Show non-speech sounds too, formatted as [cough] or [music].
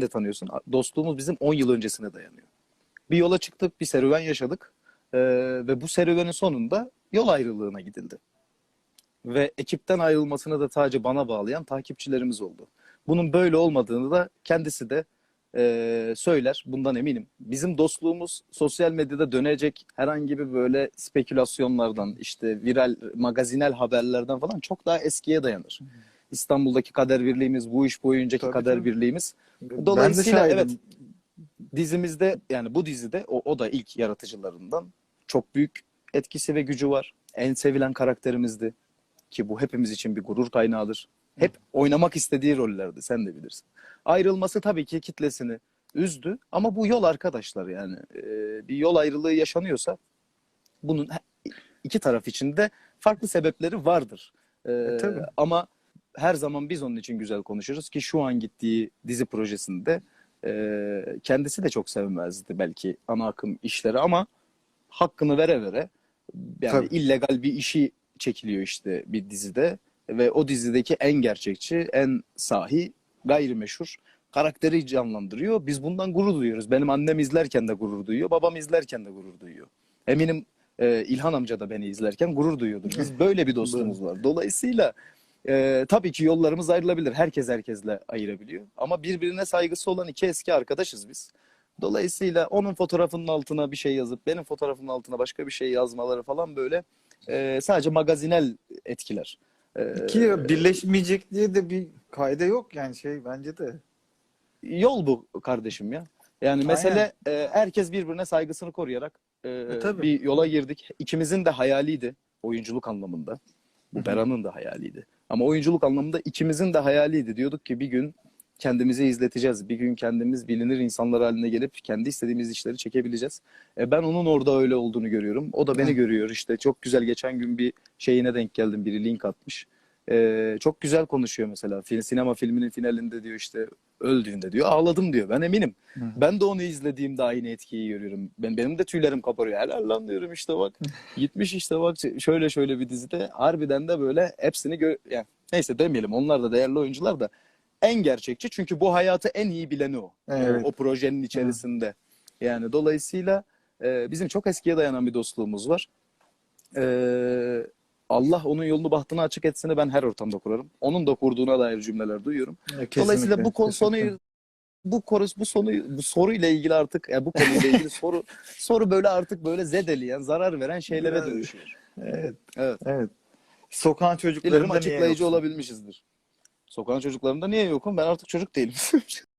de tanıyorsun. Dostluğumuz bizim 10 yıl öncesine dayanıyor. Bir yola çıktık, bir serüven yaşadık. Ee, ve bu serüvenin sonunda yol ayrılığına gidildi. Ve ekipten ayrılmasını da sadece bana bağlayan takipçilerimiz oldu. Bunun böyle olmadığını da kendisi de e, söyler. Bundan eminim. Bizim dostluğumuz sosyal medyada dönecek herhangi bir böyle spekülasyonlardan, işte viral, magazinel haberlerden falan çok daha eskiye dayanır. İstanbul'daki kader birliğimiz, bu iş boyuncaki Tabii, kader tabii. birliğimiz. Dolayısıyla evet dizimizde yani bu dizide o, o da ilk yaratıcılarından çok büyük etkisi ve gücü var. En sevilen karakterimizdi ki bu hepimiz için bir gurur kaynağıdır. Hep oynamak istediği rollerdi sen de bilirsin. Ayrılması tabii ki kitlesini üzdü ama bu yol arkadaşlar yani Ee, bir yol ayrılığı yaşanıyorsa bunun iki taraf için de farklı sebepleri vardır. Ee, E, tabii. ama her zaman biz onun için güzel konuşuruz ki şu an gittiği dizi projesinde e, kendisi de çok sevmezdi belki ana akım işleri ama hakkını vere vere yani Tabii. illegal bir işi çekiliyor işte bir dizide ve o dizideki en gerçekçi, en sahi, gayrimeşhur karakteri canlandırıyor. Biz bundan gurur duyuyoruz. Benim annem izlerken de gurur duyuyor, babam izlerken de gurur duyuyor. Eminim e, İlhan amca da beni izlerken gurur duyuyordur. Biz böyle bir dostluğumuz var. Dolayısıyla e, tabii ki yollarımız ayrılabilir. Herkes herkesle ayırabiliyor. Ama birbirine saygısı olan iki eski arkadaşız biz. Dolayısıyla onun fotoğrafının altına bir şey yazıp benim fotoğrafımın altına başka bir şey yazmaları falan böyle e, sadece magazinel etkiler. E, Ki birleşmeyecek diye de bir kaide yok yani şey bence de. yol bu kardeşim ya. Yani mesele e, herkes birbirine saygısını koruyarak e, tabii. bir yola girdik. İkimizin de hayaliydi oyunculuk anlamında. Beran'ın da hayaliydi. Ama oyunculuk anlamında ikimizin de hayaliydi. Diyorduk ki bir gün kendimizi izleteceğiz. Bir gün kendimiz bilinir insanlar haline gelip kendi istediğimiz işleri çekebileceğiz. E, ben onun orada öyle olduğunu görüyorum. O da beni görüyor işte. Çok güzel geçen gün bir şeyine denk geldim. Biri link atmış. E, çok güzel konuşuyor mesela. Film, sinema filminin finalinde diyor işte öldüğünde diyor ağladım diyor. Ben eminim. Hı. Ben de onu izlediğimde aynı etkiyi görüyorum. Ben benim de tüylerim kabarıyor. Helal lan diyorum işte bak. [laughs] Gitmiş işte bak şöyle şöyle bir dizide harbiden de böyle hepsini gö yani neyse demeyelim onlar da değerli oyuncular da en gerçekçi çünkü bu hayatı en iyi bileni o. Evet. O, o projenin içerisinde. Yani dolayısıyla e, bizim çok eskiye dayanan bir dostluğumuz var. E, Allah onun yolunu bahtını açık etsini ben her ortamda kurarım. Onun da kurduğuna dair cümleler duyuyorum. Dolayısıyla Kesinlikle, bu konu sonuyu bu konu bu sonuyu bu soruyla ilgili artık yani bu konuyla ilgili [laughs] soru soru böyle artık böyle zedeleyen, zarar veren şeylere Biraz- dönüşüyor. Evet, Evet. evet. Sokağın çocuklarında niye açıklayıcı yoksun? olabilmişizdir. Sokağın çocuklarında niye yokum? Ben artık çocuk değilim. [laughs]